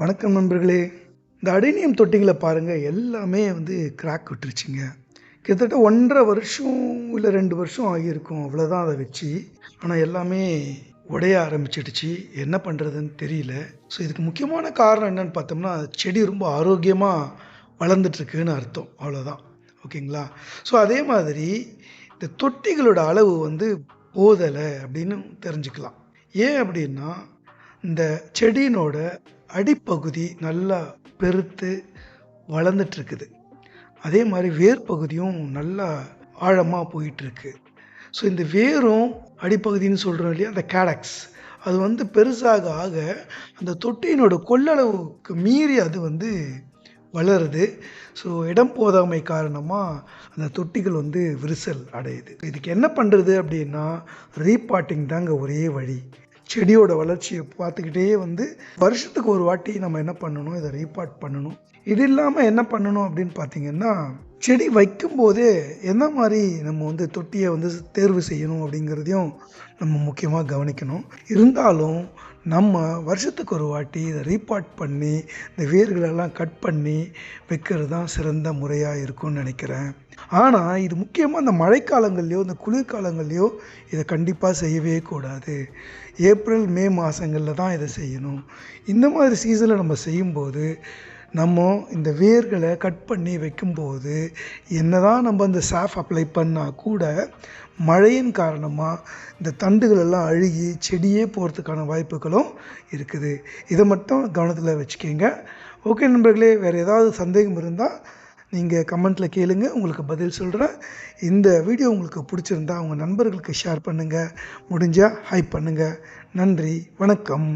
வணக்கம் நண்பர்களே. இந்த அடினியம் தொட்டிகளை பாருங்கள் எல்லாமே வந்து கிராக் விட்டுருச்சுங்க. கிட்டத்தட்ட ஒன்றரை வருஷம் இல்லை ரெண்டு வருஷம் ஆகியிருக்கும் அவ்வளோதான் அதை வச்சு. ஆனால் எல்லாமே உடைய ஆரம்பிச்சிடுச்சு. என்ன பண்ணுறதுன்னு தெரியல. ஸோ இதுக்கு முக்கியமான காரணம் என்னன்னு பார்த்தோம்னா செடி ரொம்ப ஆரோக்கியமாக வளர்ந்துட்டுருக்குன்னு அர்த்தம். அவ்வளோதான் ஓகேங்களா? ஸோ அதே மாதிரி இந்த தொட்டிகளோட அளவு வந்து போதலை அப்படின்னு தெரிஞ்சுக்கலாம். ஏன் அப்படின்னா இந்த செடியினோட அடிப்பகுதி நல்லா பெருத்து வளர்ந்துட்டுருக்குது. அதே மாதிரி வேர் பகுதியும் நல்லா ஆழமாக போயிட்டுருக்கு. ஸோ இந்த வேரும் அடிப்பகுதின்னு சொல்கிறோம் இல்லையா அந்த கேடக்ஸ் அது வந்து பெருசாக ஆக அந்த தொட்டியினோட கொள்ளளவுக்கு மீறி அது வந்து வளருது. ஸோ இடம் போதாமை காரணமாக அந்த தொட்டிகள் வந்து விரிசல் அடையுது. இதுக்கு என்ன பண்ணுறது அப்படின்னா ரீபாட்டிங் தாங்க ஒரே வழி. செடியோட வளர்ச்சியை பார்த்துக்கிட்டே வந்து வருஷத்துக்கு ஒரு வாட்டி நம்ம என்ன பண்ணணும் இதை ரீபார்ட் பண்ணணும். இது இல்லாமல் என்ன பண்ணணும் அப்படின்னு பார்த்தீங்கன்னா செடி வைக்கும்போதே என்ன மாதிரி நம்ம வந்து தொட்டியை வந்து தேர்வு செய்யணும் அப்படிங்கிறதையும் நம்ம முக்கியமாக கவனிக்கணும். இருந்தாலும் நம்ம வருஷத்துக்கு ஒரு வாட்டி இதை ரீபார்ட் பண்ணி இந்த வேர்களெல்லாம் கட் பண்ணி வைக்கிறது தான் சிறந்த முறையாக இருக்கும்னு நினைக்கிறேன். ஆனால் இது முக்கியமாக இந்த மழைக்காலங்கள்லையோ இந்த குளிர்காலங்கள்லையோ இதை கண்டிப்பாக செய்யவே கூடாது. ஏப்ரல் மே மாதங்களில் தான் இதை செய்யணும். இந்த மாதிரி சீசனில் நம்ம செய்யும்போது நம்ம இந்த வேர்களை கட் பண்ணி வைக்கும்போது என்ன தான் நம்ம அந்த சாஃப் அப்ளை பண்ணால் கூட மழையின் காரணமாக இந்த தண்டுகள் எல்லாம் அழுகி செடியே போகிறதுக்கான வாய்ப்புகளும் இருக்குது. இதை மட்டும் கவனத்தில் வச்சுக்கோங்க. ஓகே நண்பர்களே வேறு ஏதாவது சந்தேகம் இருந்தால் நீங்கள் கமெண்ட்டில் கேளுங்க. உங்களுக்கு பதில் சொல்கிறேன் இந்த வீடியோ உங்களுக்கு பிடிச்சிருந்தா உங்கள் நண்பர்களுக்கு ஷேர் பண்ணுங்கள் முடிஞ்சால் ஹைப் பண்ணுங்கள் நன்றி வணக்கம்.